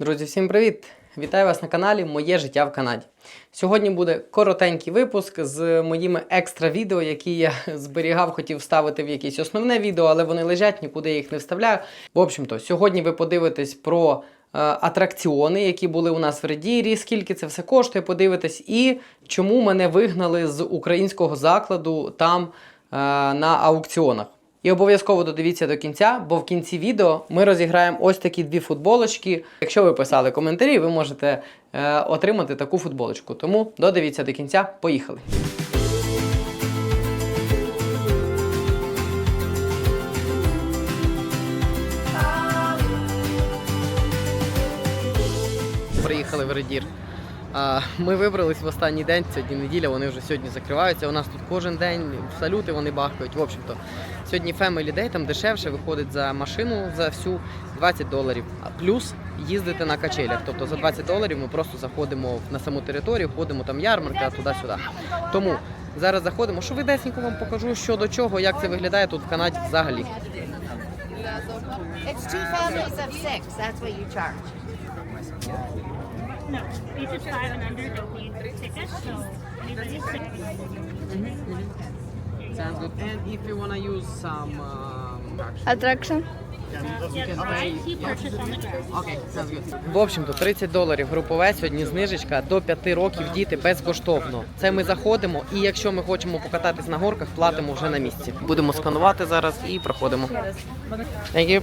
Друзі, всім привіт! Вітаю вас на каналі Моє життя в Канаді. Сьогодні буде коротенький випуск з моїми екстра відео, які я зберігав, хотів вставити в якесь основне відео, але вони лежать, нікуди я їх не вставляю. В общем-то, сьогодні ви подивитесь про е, атракціони, які були у нас в Редірі, скільки це все коштує, подивитесь, і чому мене вигнали з українського закладу там е, на аукціонах. І обов'язково додивіться до кінця, бо в кінці відео ми розіграємо ось такі дві футболочки. Якщо ви писали коментарі, ви можете е, отримати таку футболочку. Тому додивіться до кінця. Поїхали! Приїхали в Редір. Ми вибрались в останній день, сьогодні неділя, вони вже сьогодні закриваються. У нас тут кожен день салюти вони бахкають. В общем-то, сьогодні Family Day, там дешевше виходить за машину за всю 20 доларів. А плюс їздити на качелях. Тобто за 20 доларів ми просто заходимо на саму територію, ходимо там ярмарка, туди-сюди. Тому зараз заходимо. Що видесненько вам покажу, що до чого, як це виглядає тут в Канаді взагалі. It's two families of six. That's what you charge. No, each is five and under don't need tickets, so anybody's. Sounds good. And if you wanna use some um, Attraction? В общем-то, 30 доларів групове сьогодні знижечка до 5 років діти безкоштовно. Це ми заходимо, і якщо ми хочемо покататись на горках, платимо вже на місці. Будемо сканувати зараз і проходимо. Thank you.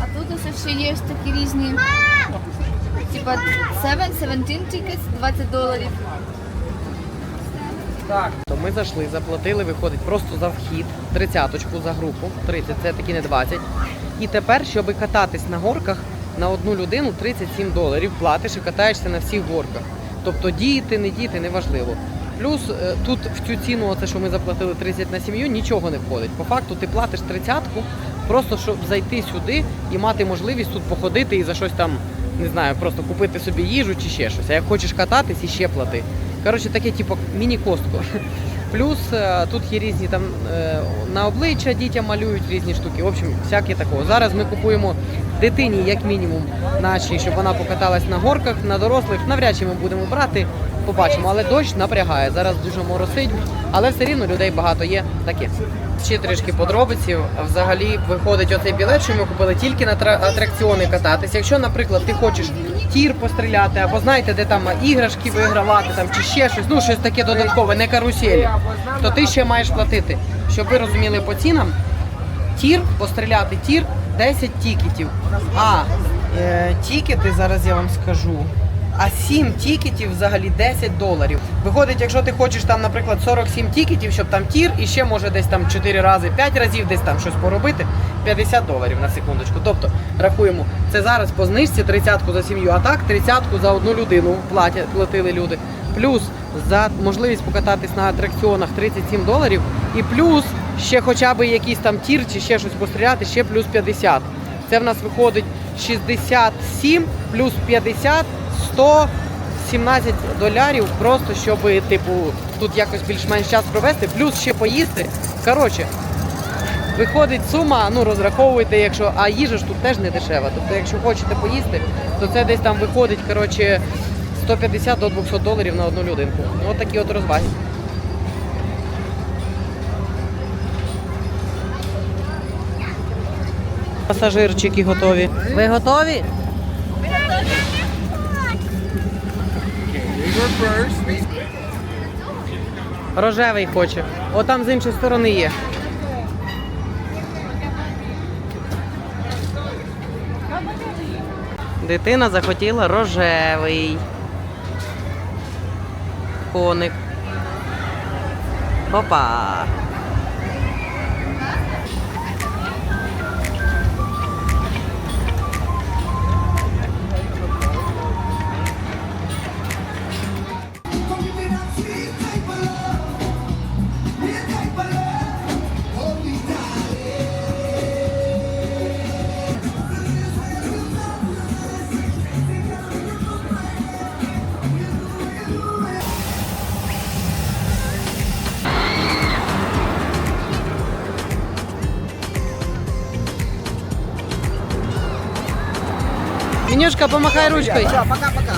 А тут ось ще є ось такі різні. Типа 7, 17 tickets, 20 доларів. Так. То ми зайшли, заплатили, виходить просто за вхід, тридцяточку за групу, 30, це таки не 20. І тепер, щоб кататись на горках, на одну людину 37 доларів платиш і катаєшся на всіх горках. Тобто діти, не діти, неважливо. Плюс е, тут в цю ціну, оце, що ми заплатили 30 на сім'ю, нічого не входить. По факту ти платиш тридцятку, просто щоб зайти сюди і мати можливість тут походити і за щось там, не знаю, просто купити собі їжу чи ще щось. А як хочеш кататись, і ще плати. Коротше, таке, типу, міні-костко. Плюс е, тут є різні там е, на обличчя дітям малюють різні штуки. В общем, всяке такого. Зараз ми купуємо дитині, як мінімум, нашій, щоб вона покаталась на горках, на дорослих. Навряд чи ми будемо брати, побачимо. Але дощ напрягає. Зараз дуже моросить, але все рівно людей багато є. Таке. Ще трішки подробиці. Взагалі виходить оцей білет, що ми купили тільки на тра- атракціони кататись. Якщо, наприклад, ти хочеш тір постріляти, або знаєте, де там іграшки вигравати, там чи ще щось, ну щось таке додаткове, не каруселі, то ти ще маєш платити. Щоб ви розуміли по цінам, тір, постріляти тір 10 тікетів. А е, тікети, зараз я вам скажу. А 7 тікетів взагалі 10 доларів. Виходить, якщо ти хочеш там, наприклад, 47 тікетів, щоб там тір, і ще може десь там 4 рази, 5 разів десь там щось поробити, 50 доларів на секундочку. Тобто рахуємо, це зараз по знижці 30-ку за сім'ю, а так 30-ку за одну людину платять, платили люди. Плюс за можливість покататись на атракціонах 37 доларів, і плюс ще хоча б якийсь там тір чи ще щось постріляти, ще плюс 50. Це в нас виходить 67 плюс 50, 117 долярів, просто щоб, типу, тут якось більш-менш час провести, плюс ще поїсти. Коротше, виходить сума, ну розраховуйте, якщо, а їжа ж тут теж не дешева. Тобто, якщо хочете поїсти, то це десь там виходить, коротше, 150 до 200 доларів на одну людинку. Ну, от такі от розваги. Пасажирчики готові. Ви готові? Рожевий хоче. О, там з іншої сторони є. Дитина захотіла рожевий. Коник. Опа. Менюшка, помахай ручкой. Все, пока-пока.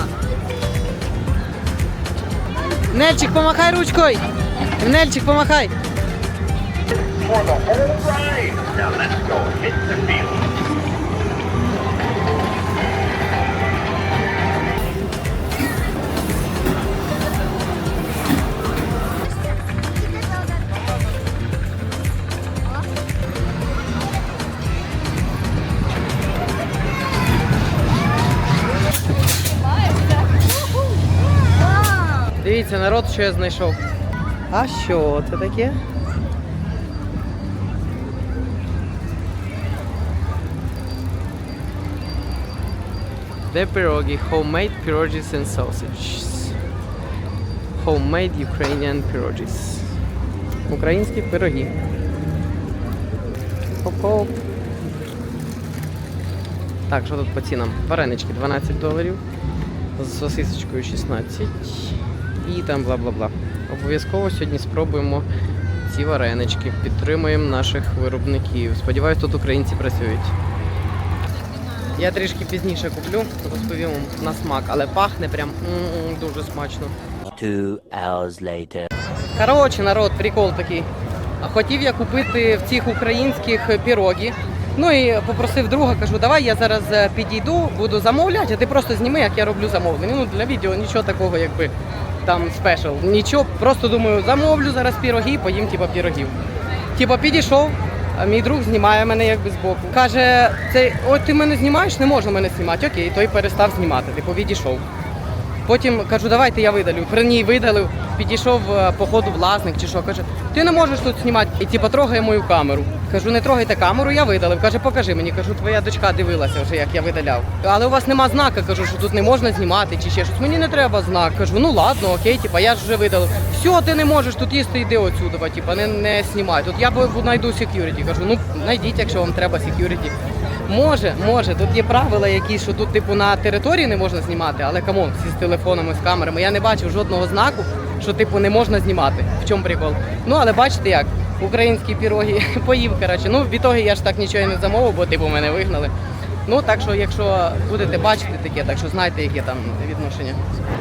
Нельчик, помахай ручкой. Нельчик, помахай. Що я знайшов. А що це таке? Де пироги? Homemade pierogies and sausages. Homemade Ukrainian pierogies. Українські пироги. Хоп-хоп. Так, що тут по цінам? Варенички 12 доларів. З сосисочкою 16 і там бла-бла-бла. Обов'язково сьогодні спробуємо ці варенички, підтримуємо наших виробників. Сподіваюсь, тут українці працюють. Я трішки пізніше куплю, розповім на смак, але пахне прям дуже смачно. Two hours later. Коротше, народ, прикол такий. Хотів я купити в цих українських пірогі. Ну і попросив друга, кажу, давай я зараз е, підійду, буду замовляти, а ти просто зніми, як я роблю замовлення. Ну для відео нічого такого, якби там спешл. Нічого, просто думаю, замовлю зараз піроги, поїм типа пірогів. Типа підійшов, а мій друг знімає мене якби збоку. Каже, це от ти мене знімаєш, не можна мене знімати. Окей, той перестав знімати, типу відійшов. Потім кажу, давайте я видалю. При ній видалив, підійшов е, по ходу власник чи що. Каже, ти не можеш тут знімати. І типу трогає мою камеру. Кажу, не трогайте камеру, я видалив. Каже, покажи мені. Кажу, твоя дочка дивилася вже, як я видаляв. Але у вас нема знака, кажу, що тут не можна знімати чи ще щось. Мені не треба знак. Кажу, ну ладно, окей, типа я ж вже видалив. Все, ти не можеш тут їсти, йди отсюди, типа не, не знімай. Тут я знайду security. Кажу, ну знайдіть, якщо вам треба security. Може, може, тут є правила якісь, що тут, типу, на території не можна знімати, але камон, всі з телефонами, з камерами. Я не бачив жодного знаку, що типу не можна знімати. В чому прикол? Ну, але бачите як, українські піроги поїв, коротше. Ну, в ітогі я ж так нічого і не замовив, бо типу мене вигнали. Ну так що, якщо будете бачити таке, так що знайте, яке там відношення.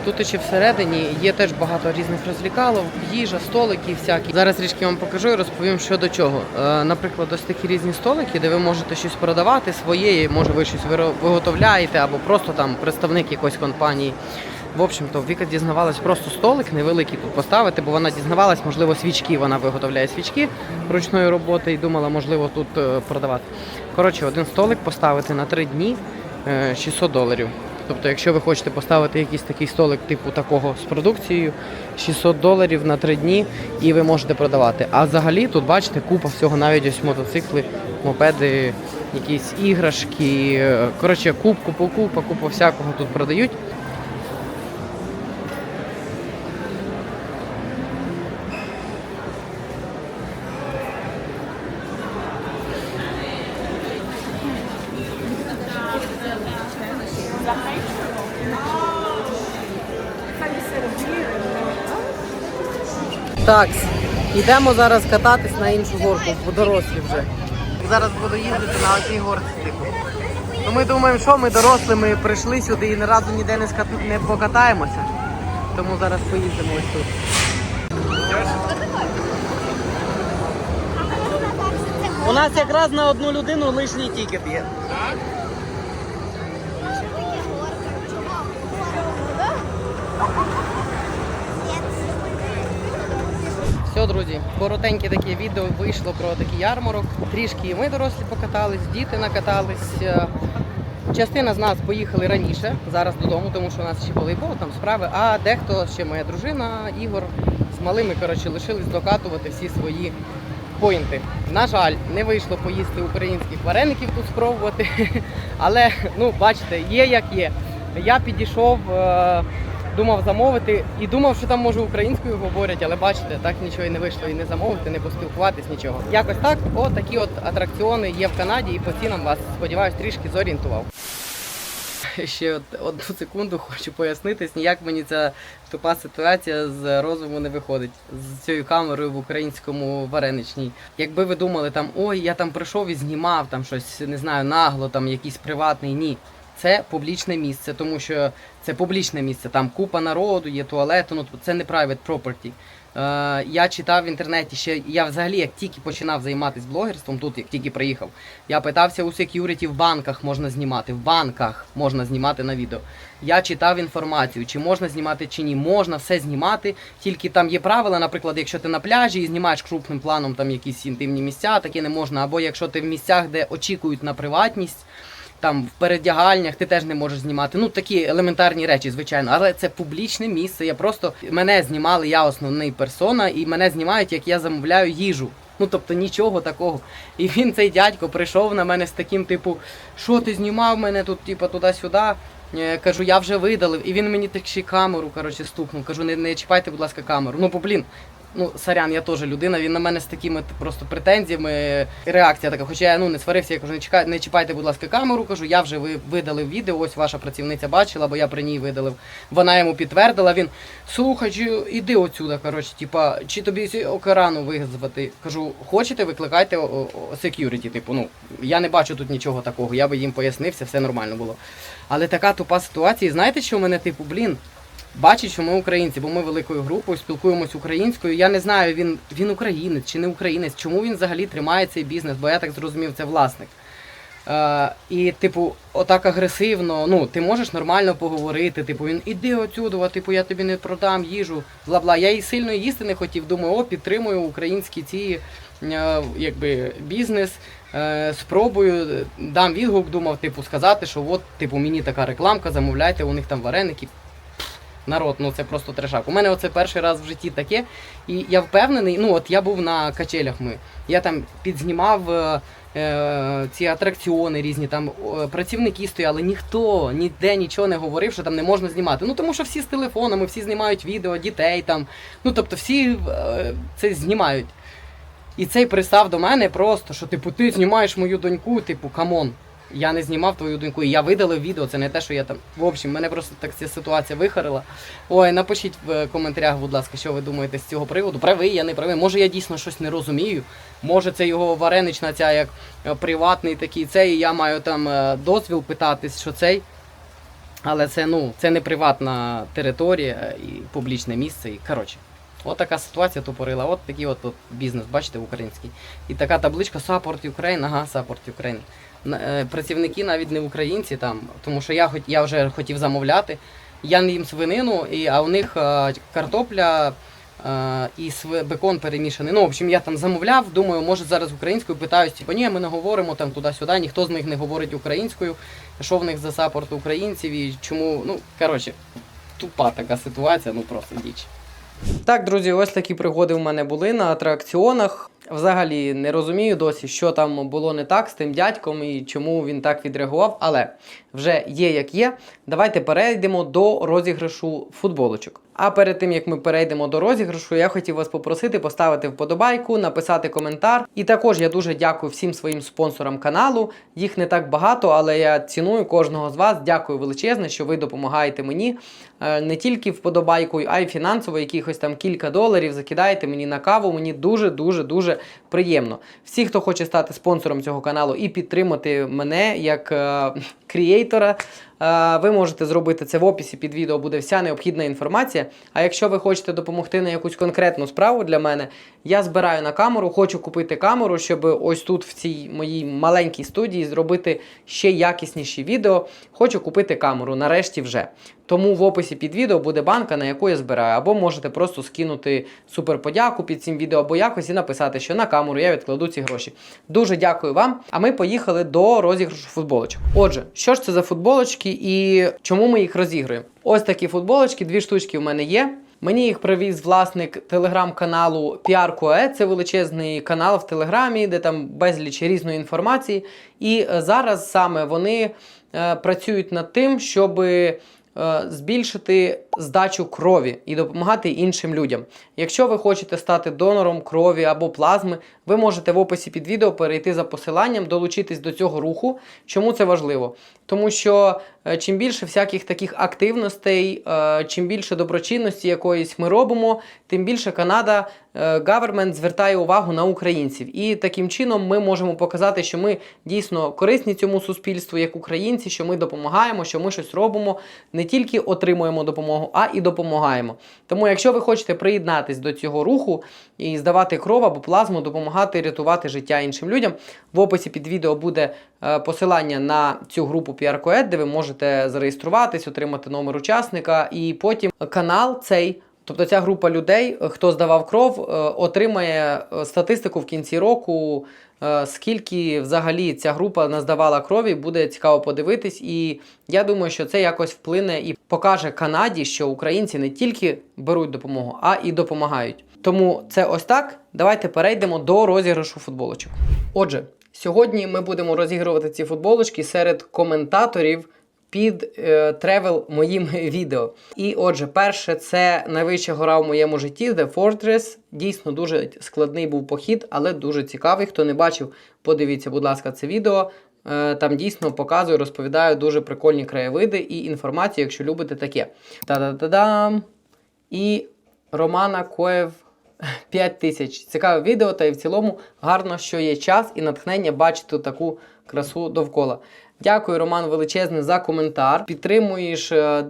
Тут ще всередині є теж багато різних розлікалов, їжа, столики всякі. Зараз трішки вам покажу і розповім, що до чого. Е, наприклад, ось такі різні столики, де ви можете щось продавати своє, може ви щось виготовляєте, або просто там представник якоїсь компанії. В общем-то, Віка дізнавалась просто столик невеликий тут поставити, бо вона дізнавалась, можливо, свічки. Вона виготовляє свічки ручної роботи і думала, можливо, тут е, продавати. Коротше, один столик поставити на три дні е, 600 доларів. Тобто, якщо ви хочете поставити якийсь такий столик, типу такого з продукцією, 600 доларів на три дні, і ви можете продавати. А взагалі тут бачите купа всього, навіть ось мотоцикли, мопеди, якісь іграшки. е, Коротше, куп, купа, купа, купа всякого тут продають. Так, йдемо зараз кататись на іншу горку, по дорослі вже. Зараз буду їздити на оцій горці. Типу. Ну ми думаємо, що ми дорослі, ми прийшли сюди і ні разу ніде не, скат- не покатаємося. Тому зараз поїздимо ось тут. У нас якраз на одну людину лишній тікет є. Друзі, коротеньке таке відео вийшло про такий ярмарок. Трішки і ми дорослі покатались, діти накатались. Е, Частина з нас поїхали раніше, зараз додому, тому що у нас ще волейбол, там справи. А дехто ще моя дружина, Ігор з малими коротше, лишились докатувати всі свої поінти. На жаль, не вийшло поїсти українських вареників тут спробувати. Але ну, бачите, є як є. Я підійшов, е, думав замовити і думав, що там може українською говорять, але бачите, так нічого і не вийшло і не замовити, не поспілкуватись, нічого. Якось так, от такі от атракціони є в Канаді і по цінам вас, сподіваюсь, трішки зорієнтував. Ще от, одну секунду хочу пояснитись, ніяк мені ця тупа ситуація з розуму не виходить з цією камерою в українському вареничній. Якби ви думали, там ой, я там прийшов і знімав там щось, не знаю, нагло, там якийсь приватний. Ні. Це публічне місце, тому що це публічне місце, там купа народу, є туалети, ну це не private property. Е, я читав в інтернеті ще, я взагалі як тільки починав займатися блогерством, тут як тільки приїхав, я питався у security, в банках можна знімати, в банках можна знімати на відео. Я читав інформацію, чи можна знімати, чи ні. Можна все знімати, тільки там є правила, наприклад, якщо ти на пляжі і знімаєш крупним планом там якісь інтимні місця, таке не можна. Або якщо ти в місцях, де очікують на приватність, там в передягальнях ти теж не можеш знімати. Ну такі елементарні речі, звичайно, але це публічне місце. Я просто мене знімали, я основний персона, і мене знімають, як я замовляю їжу. Ну тобто нічого такого. І він, цей дядько, прийшов на мене з таким, типу, що ти знімав мене тут, типу, туди-сюди. Е, Кажу, я вже видалив, і він мені так ще камеру коротше, стукнув. Кажу, не, не чіпайте, будь ласка, камеру. Ну, бо, блін, ну, сорян, я теж людина, він на мене з такими просто претензіями. Реакція така, хоча я ну, не сварився, я кажу, не, чекай, не чіпайте, будь ласка, камеру. Кажу, я вже ви, видалив відео, ось ваша працівниця бачила, бо я при ній видалив. Вона йому підтвердила. Він слухай, іди отсюда, коротше, типа, чи тобі окерану визвати? Кажу, хочете, викликайте security, типу, ну, я не бачу тут нічого такого, я би їм пояснився, все нормально було. Але така тупа ситуація, знаєте, що в мене, типу, блін, бачить, що ми українці, бо ми великою групою спілкуємось українською. Я не знаю, він, він українець чи не українець, чому він взагалі тримає цей бізнес, бо я так зрозумів, це власник. Е, і, типу, отак агресивно, ну, ти можеш нормально поговорити, типу, він іди отсюди, типу, я тобі не продам їжу, бла-бла. Я і сильно їсти не хотів, думаю, о, підтримую українські ці е, якби, бізнес, е, спробую, дам відгук, думав, типу, сказати, що от, типу, мені така рекламка, замовляйте, у них там вареники. Народ, ну це просто трешак. У мене оце перший раз в житті таке. І я впевнений, ну от я був на качелях ми. Я там підзнімав е, е, ці атракціони різні, там е, працівники стояли, ніхто ніде нічого не говорив, що там не можна знімати. Ну тому що всі з телефонами, всі знімають відео, дітей там. Ну тобто всі е, це знімають. І цей пристав до мене просто, що типу, ти знімаєш мою доньку, типу, камон. Я не знімав твою доньку, і я видалив відео, це не те, що я там. В общем, мене просто так ця ситуація вихарила. Ой, напишіть в е, коментарях, будь ласка, що ви думаєте з цього приводу. Правий, я не правий. Може я дійсно щось не розумію. Може це його варенична ця як е, приватний такий цей, і я маю там е, дозвіл питатись, що цей. Але це ну, це не приватна територія і публічне місце. І коротше. От така ситуація тупорила. От такий от, от бізнес, бачите, український. І така табличка Support Ukraine, ага, Support Ukraine. Е, Працівники навіть не українці там, тому що я хоч я вже хотів замовляти. Я не їм свинину, і, а у них е, картопля е, і бекон перемішаний. Ну, в общем, я там замовляв, думаю, може зараз українською питаюсь, типу, ні, ми не говоримо там туди-сюди, ніхто з них не говорить українською. Що в них за саппорт українців і чому. Ну, коротше, тупа така ситуація, ну просто діч. Так, друзі, ось такі пригоди в мене були на атракціонах. Взагалі не розумію досі, що там було не так з тим дядьком і чому він так відреагував, але вже є як є. Давайте перейдемо до розіграшу футболочок. А перед тим як ми перейдемо до розіграшу, я хотів вас попросити поставити вподобайку, написати коментар. І також я дуже дякую всім своїм спонсорам каналу. Їх не так багато, але я ціную кожного з вас. Дякую величезне, що ви допомагаєте мені не тільки вподобайкою, а й фінансово, якихось там кілька доларів закидаєте мені на каву. Мені дуже дуже дуже приємно. Всі, хто хоче стати спонсором цього каналу і підтримати мене як е, крієйтора. Е, Ви можете зробити це в описі під відео, буде вся необхідна інформація. А якщо ви хочете допомогти на якусь конкретну справу для мене, я збираю на камеру, хочу купити камеру, щоб ось тут в цій моїй маленькій студії зробити ще якісніші відео. Хочу купити камеру, нарешті вже. Тому в описі під відео буде банка, на яку я збираю. Або можете просто скинути суперподяку під цим відео, або якось і написати, що на камеру я відкладу ці гроші. Дуже дякую вам. А ми поїхали до розіграшу футболочок. Отже, що ж це за футболочки і чому ми їх розігруємо? Ось такі футболочки, дві штучки в мене є. Мені їх привіз власник телеграм-каналу PR.QE. Це величезний канал в Телеграмі, де там безліч різної інформації. І е, зараз саме вони е, працюють над тим, щоб е, збільшити здачу крові і допомагати іншим людям. Якщо ви хочете стати донором крові або плазми, ви можете в описі під відео перейти за посиланням, долучитись до цього руху. Чому це важливо? Тому що е, чим більше всяких таких активностей, е, чим більше доброчинності якоїсь ми робимо, тим більше Канада government звертає увагу на українців. І таким чином ми можемо показати, що ми дійсно корисні цьому суспільству, як українці, що ми допомагаємо, що ми щось робимо, не тільки отримуємо допомогу, а і допомагаємо. Тому, якщо ви хочете приєднатись до цього руху і здавати кров або плазму, допомагати рятувати життя іншим людям, в описі під відео буде е, посилання на цю групу PR-коед, де ви можете зареєструватись, отримати номер учасника, і потім канал цей. Тобто ця група людей, е, хто здавав кров, е, отримає е, статистику в кінці року, скільки взагалі ця група наздавала крові, буде цікаво подивитись. І я думаю, що це якось вплине і покаже Канаді, що українці не тільки беруть допомогу, а і допомагають. Тому це ось так. Давайте перейдемо до розіграшу футболочок. Отже, сьогодні ми будемо розігрувати ці футболочки серед коментаторів під е, тревел моїм відео. І отже, перше, це найвища гора в моєму житті, The Fortress. Дійсно дуже складний був похід, але дуже цікавий. Хто не бачив, подивіться, будь ласка, це відео. Е, Там дійсно показую, розповідаю дуже прикольні краєвиди і інформацію, якщо любите таке. Та-да-да-дам! І Романа Коєв 5 тисяч. Цікаве відео, та й в цілому гарно, що є час і натхнення бачити таку красу довкола. Дякую, Роман, величезне за коментар. Підтримуєш е,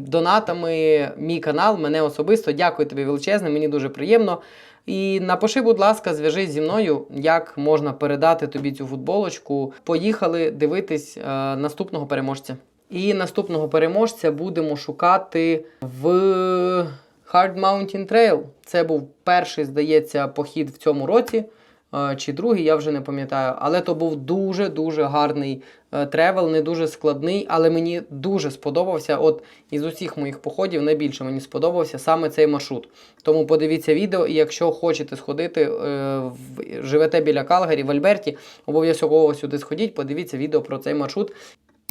донатами мій канал, мене особисто. Дякую тобі величезне, мені дуже приємно. І напиши, будь ласка, зв'яжись зі мною, як можна передати тобі цю футболочку. Поїхали дивитись е, наступного переможця. І наступного переможця будемо шукати в Hard Mountain Trail. Це був перший, здається, похід в цьому році. Е, Чи другий, я вже не пам'ятаю. Але то був дуже-дуже гарний е, тревел, не дуже складний, але мені дуже сподобався. От із усіх моїх походів найбільше мені сподобався саме цей маршрут. Тому подивіться відео, і якщо хочете сходити, е, живете біля Калгарі в Альберті, обов'язково сюди сходіть, подивіться відео про цей маршрут.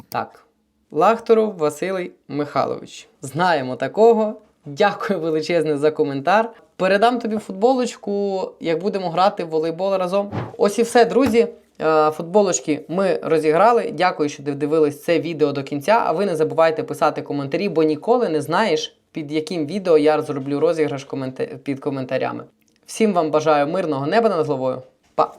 Так. Лахторов Василий Михайлович. Знаємо такого. Дякую величезне за коментар. Передам тобі футболочку, як будемо грати в волейбол разом. Ось і все, друзі. Е, Футболочки ми розіграли. Дякую, що дивились це відео до кінця. А ви не забувайте писати коментарі, бо ніколи не знаєш, під яким відео я зроблю розіграш під коментарями. Всім вам бажаю мирного неба над головою. Па!